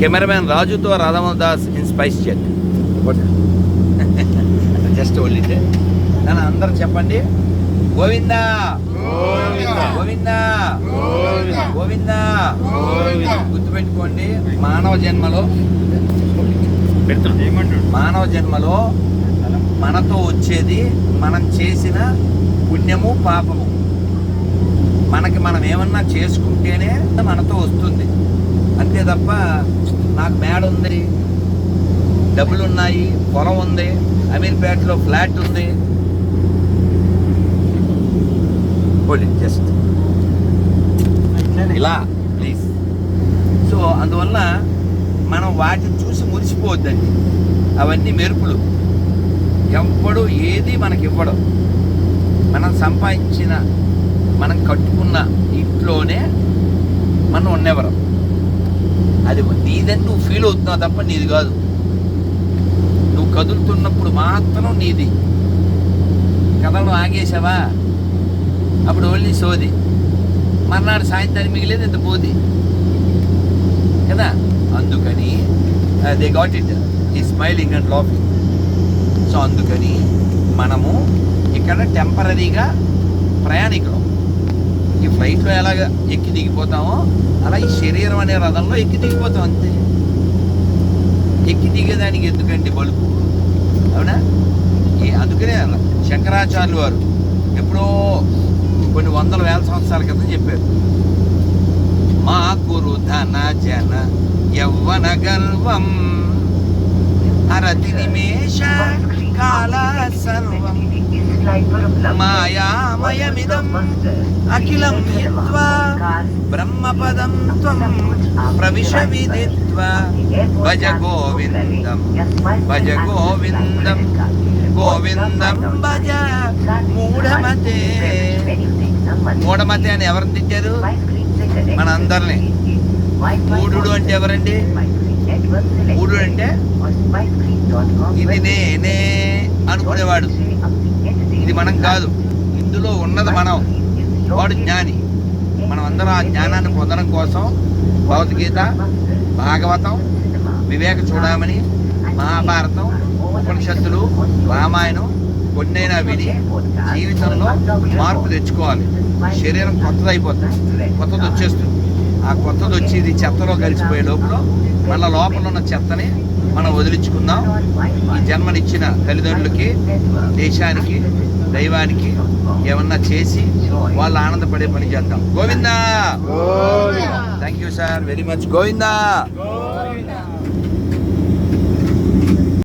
Cameraman రాజుతో Radhamohan Das in spice చెట్ just only నన్ను అందరూ చెప్పండి. గోవిందా! గోవిందా. గోవిందా! గుర్తుపెట్టుకోండి మానవ జన్మలో మానవ జన్మలో మనతో వచ్చేది మనం చేసిన పుణ్యము పాపము. మనకి మనం ఏమన్నా చేసుకుంటేనే మనతో వస్తుంది. అంతే తప్ప నాకు మేడ ఉంది డబ్బులు ఉన్నాయి పొలం ఉంది అమీర్పేటలో ఫ్లాట్ ఉంది. జస్ట్ ఇలా ప్లీజ్ సో అందువల్ల మనం వాటిని చూసి మురిసిపోవద్దండి. అవన్నీ మెరుపులు. ఎవ్వడు ఏది మనకి ఇవ్వడం. మనం సంపాదించిన మనం కట్టుకున్న ఇంట్లోనే మనం ఉన్నెవరం. అది నీదని నువ్వు ఫీల్ అవుతున్నావు తప్ప నీది కాదు. నువ్వు కదులుతున్నప్పుడు మాత్రం నీది. కథలు ఆగేసావా అప్పుడు ఓన్లీ సోది. మర్నాడు సాయంత్రానికి మిగిలేదు ఇంత పోది. కదా? అందుకని దే గాట్ ఇట్ ఈ స్మైలింగ్ అండ్ లాఫింగ్ సో అందుకని మనము ఇక్కడ టెంపరీగా ప్రయాణికులం. ఈ ఫ్లైట్లో ఎలాగ ఎక్కి దిగిపోతామో అలా ఈ శరీరం అనే రథంలో ఎక్కి దిగిపోతాం అంతే. ఎక్కి దిగేదానికి ఎందుకండి బలుపు? అవునా? ఈ అందుకనే శంకరాచార్యులు వారు ఎప్పుడో కొన్ని వందల వేల సంవత్సరాల క్రితం చెప్పారు. మా గురు ధన జన యవ్వన గర్వం అరతి నిమేష మాయామయమిదం అఖిలం హిత్వా బ్రహ్మపదం త్వం ప్రవిశ విదిత్వా భజ గోవిందం భజ గోవిందం గోవిందం భజ మూఢమతే మూఢమతే అని ఎవరిని తిట్టారు? మన అందరిని. మూఢుడు అంటే ఎవరండి? మూఢుడు అంటే ఇది నేనే అనుకునేవాడు. ఇది మనం కాదు. ఇందులో ఉన్నది మనం. వాడు జ్ఞాని. మనం అందరం ఆ జ్ఞానాన్ని పొందడం కోసం భగవద్గీత భాగవతం వివేక చూడమని మహాభారతం ఉపనిషత్తులు రామాయణం కొన్నైనా విని జీవితంలో మార్పు తెచ్చుకోవాలి. శరీరం కొత్తది అయిపోతుంది కొత్తది వచ్చేస్తుంది ఆ కొత్తది వచ్చి ఇది చెత్తలో కలిసిపోయే లోపల మళ్ళీ లోపల ఉన్న చెత్తని మనం వదిలించుకుందాం. ఈ జన్మనిచ్చిన తల్లిదండ్రులకి దేశానికి దైవానికి ఏమన్నా చేసి వాళ్ళు ఆనందపడే పని చేద్దాం. Govinda! Thank you sir very much Govinda!